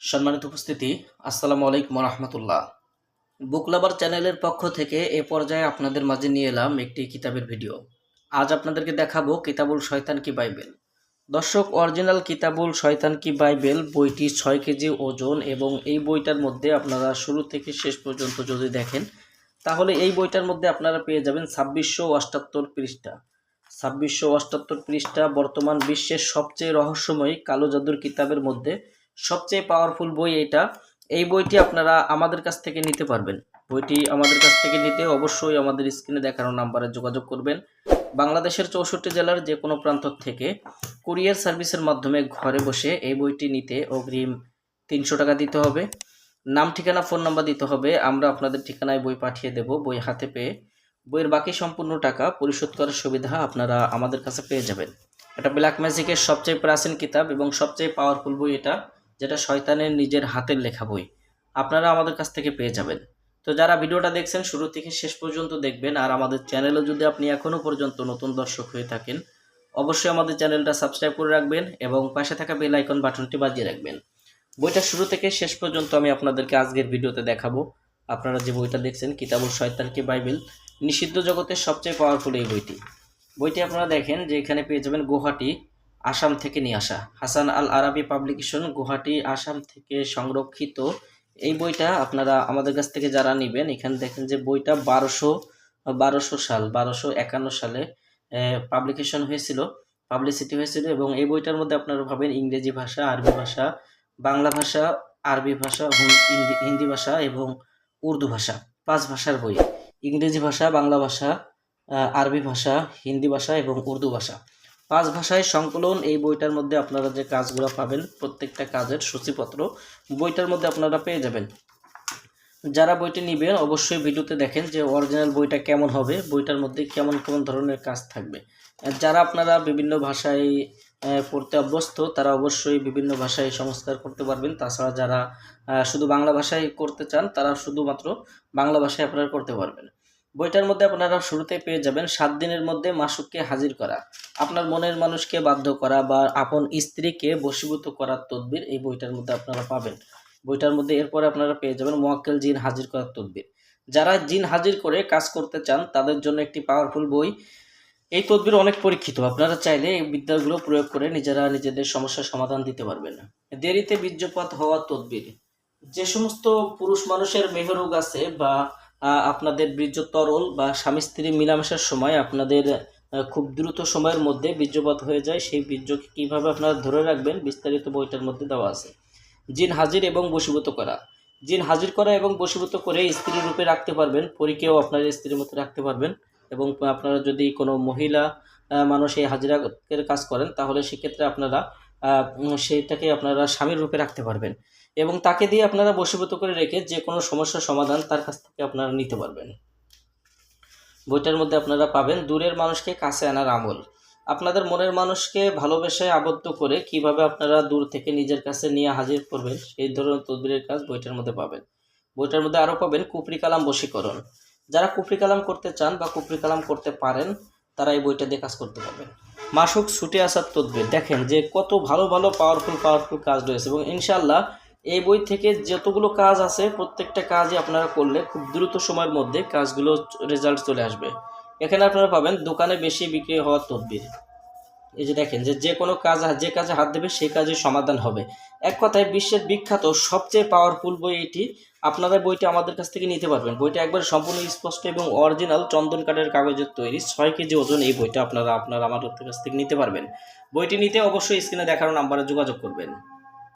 সম্মানিত উপস্থিতি, আসসালামু আলাইকুম রহমতুল্লাহ বুক লাভার চ্যানেলের পক্ষ থেকে এ পর্যায়ে আপনাদের মাঝে নিয়ে এলাম একটি কিতাবের ভিডিও। আজ আপনাদেরকে দেখাবো কিতাবুল শয়তান কি বাইবেল। দর্শক, অরিজিনাল কিতাবুল শয়তান কি বাইবেল, বইটি ছয় কেজি ওজন এবং এই বইটার মধ্যে আপনারা শুরু থেকে শেষ পর্যন্ত যদি দেখেন, তাহলে এই বইটার মধ্যে আপনারা পেয়ে যাবেন ছাব্বিশশো অষ্টাত্তর পৃষ্ঠা। ছাব্বিশশো অষ্টাত্তর পৃষ্ঠা বর্তমান বিশ্বের সবচেয়ে রহস্যময়ী কালো জাদুর কিতাবের মধ্যে সবচেয়ে পাওয়ারফুল বই এটা এই বইটি আপনারা আমাদের কাছ থেকে নিতে পারবেন। বইটি আমাদের কাছ থেকে নিতে অবশ্যই আমাদের স্ক্রিনে দেখানো নাম্বারে যোগাযোগ করবেন। বাংলাদেশের চৌষট্টি জেলার যে কোনো প্রান্ত থেকে কুরিয়ার সার্ভিসের মাধ্যমে ঘরে বসে এই বইটি নিতে অগ্রিম তিনশো টাকা দিতে হবে। নাম, ঠিকানা, ফোন নাম্বার দিতে হবে। আমরা আপনাদের ঠিকানায় বই পাঠিয়ে দেব। বই হাতে পেয়ে বইয়ের বাকি সম্পূর্ণ টাকা পরিশোধ করার সুবিধা আপনারা আমাদের কাছে পেয়ে যাবেন। এটা ব্ল্যাক ম্যাজিকের সবচেয়ে প্রাচীন কিতাব এবং সবচেয়ে পাওয়ারফুল বই এটা। যেটা শয়তানের নিজের হাতের লেখা বই। আপনারা আমাদের কাছ থেকে পেয়ে যাবেন। তো যারা ভিডিওটা দেখছেন, শুরু থেকে শেষ পর্যন্ত দেখবেন। আর আমাদের চ্যানেলে যদি আপনি এখনও পর্যন্ত নতুন দর্শক হয়ে থাকেন, অবশ্যই আমাদের চ্যানেলটা সাবস্ক্রাইব করে রাখবেন এবং পাশে থাকা বেল আইকন বাটনটি বাজিয়ে রাখবেন। বইটা শুরু থেকে শেষ পর্যন্ত আমি আপনাদেরকে আজকের ভিডিওতে দেখাবো। আপনারা যে বইটা দেখছেন কিতাবুল শয়তান কি বাইবেল, নিষিদ্ধ জগতের সবচেয়ে পাওয়ারফুল এই বইটি। বইটি আপনারা দেখেন যে এখানে পেয়ে যাবেন গুয়াহাটি আসাম থেকে নিয়ে আসা। হাসান আল আরাবি পাবলিকেশন, গুয়াহাটি, আসাম থেকে সংরক্ষিত। এই বইটা আপনারা আমাদের কাছ থেকে যারা নেবেন, এখানে দেখেন যে বইটা বারোশো বারোশো সাল, বারোশো একান্ন সালে পাবলিকেশন হয়েছিল পাবলিসিটি হয়েছিল এবং এই বইটার মধ্যে আপনারা ভাবেন ইংরেজি ভাষা, আরবি ভাষা, বাংলা ভাষা, আরবি ভাষা হিন্দি ভাষা এবং উর্দু ভাষা, পাঁচ ভাষার বই। ইংরেজি ভাষা, বাংলা ভাষা আরবি ভাষা, হিন্দি ভাষা এবং উর্দু ভাষা। পাঁচ ভাষায় সংকলন এই বইটার মধ্যে আপনারা যে কাজগুলো পাবেন, প্রত্যেকটা কাজের সূচিপত্র বইটার মধ্যে আপনারা পেয়ে যাবেন। যারা বইটি নেবেন, অবশ্যই ভিডিওতে দেখেন যে অরিজিনাল বইটা কেমন হবে, বইটার মধ্যে কেমন কেমন ধরনের কাজ থাকবে। যারা আপনারা বিভিন্ন ভাষায় পড়তে অভ্যস্ত, তারা অবশ্যই বিভিন্ন ভাষায় সংস্কার করতে পারবেন। তাছাড়া যারা শুধু বাংলা ভাষায় করতে চান, তারা শুধুমাত্র বাংলা ভাষায় আপনারা করতে পারবেন। বইটার মধ্যে আপনারা শুরুতে পেয়ে যাবেন সাত দিনের মধ্যে মাসুককে হাজির করা, আপনার মনের মানুষকে বাধ্য করা বা আপন স্ত্রীকে বশীভূত করার তদবির এই বইটার মধ্যে আপনারা পাবেন। বইটার মধ্যে এরপরে আপনারা পেয়ে যাবেন মোয়াক্কেল জিন হাজির করার তদবির। যারা জিন হাজির করে কাজ করতে চান, তাদের জন্য একটি পাওয়ারফুল বই। এই তদবির অনেক পরীক্ষিত, আপনারা চাইলে এই বিদ্যাগুলো প্রয়োগ করে নিজেরা নিজেদের সমস্যার সমাধান দিতে পারবেন। দেরিতে বীর্যপাত হওয়া তদবির। যে সমস্ত পুরুষ মানুষের মেহরুগ আছে বা আপনাদের বীর্য তরল বা স্বামী স্ত্রী মিলামেশার সময় আপনাদের খুব দ্রুত সময়ের মধ্যে বীর্যপাত হয়ে যায়। সেই বীর্যকে কীভাবে আপনারা ধরে রাখবেন বিস্তারিত বইটার মধ্যে দেওয়া আছে। জিন হাজির এবং বশীভূত করা। জিন হাজির করা এবং বশীভূত করে স্ত্রী রূপে রাখতে পারবেন, পরীকেও আপনার স্ত্রীর মতো রাখতে পারবেন এবং আপনারা যদি কোনো মহিলা মানুষ এই হাজিরাকের কাজ করেন, তাহলে সেক্ষেত্রে আপনারা সেইটাকে আপনারা স্বামীর রূপে রাখতে পারবেন। এবং তাকে দিয়ে আপনারা বশীভূত করে রেখে যে কোনো সমস্যার সমাধান তার কাছ থেকে আপনারা নিতে পারবেন। বইটার মধ্যে আপনারা পাবেন দূরের মানুষকে কাছে আনার আমল। আপনাদের মনের মানুষকে ভালোবেসে আবদ্ধ করে কীভাবে আপনারা দূর থেকে নিজের কাছে নিয়ে হাজির করবেন, সেই ধরনের তদবিরের কাজ বইটার মধ্যে পাবেন। বইটার মধ্যে আরও পাবেন কুপরি কালাম বশীকরণ। যারা কুপরি কালাম করতে চান বা কুপরি কালাম করতে পারেন, তারা এই বইটা দিয়ে কাজ করতে পারবেন। মাসুক ছুটে আসার তদবির। দেখেন যে কত ভালো ভালো পাওয়ারফুল পাওয়ারফুল কাজ রয়েছে এবং ইনশাল্লাহ এই বই থেকে যতগুলো কাজ আছে, প্রত্যেকটা কাজই আপনারা করলে খুব দ্রুত সময়ের মধ্যে কাজগুলো রেজাল্ট চলে আসবে। এখানে আপনারা পাবেন দোকানে বেশি বিক্রি হওয়ার তদবির। এই যে দেখেন যে যে কোনো কাজ, যে কাজে হাত দেবে সেই কাজের সমাধান হবে। এক কথায় বিশ্বের বিখ্যাত, সবচেয়ে পাওয়ারফুল বই এটি। আপনারা বইটা আমাদের কাছ থেকে নিতে পারবেন। বইটা একবার সম্পূর্ণ স্পষ্ট এবং অরিজিনাল চন্দন কাঠের কাগজের তৈরি। ছয় কেজি ওজন এই বইটা আপনারা আপনারা আমাদের কাছ থেকে নিতে পারবেন। বইটি নিতে অবশ্যই স্ক্রিনে দেখানো নাম্বারে যোগাযোগ করবেন।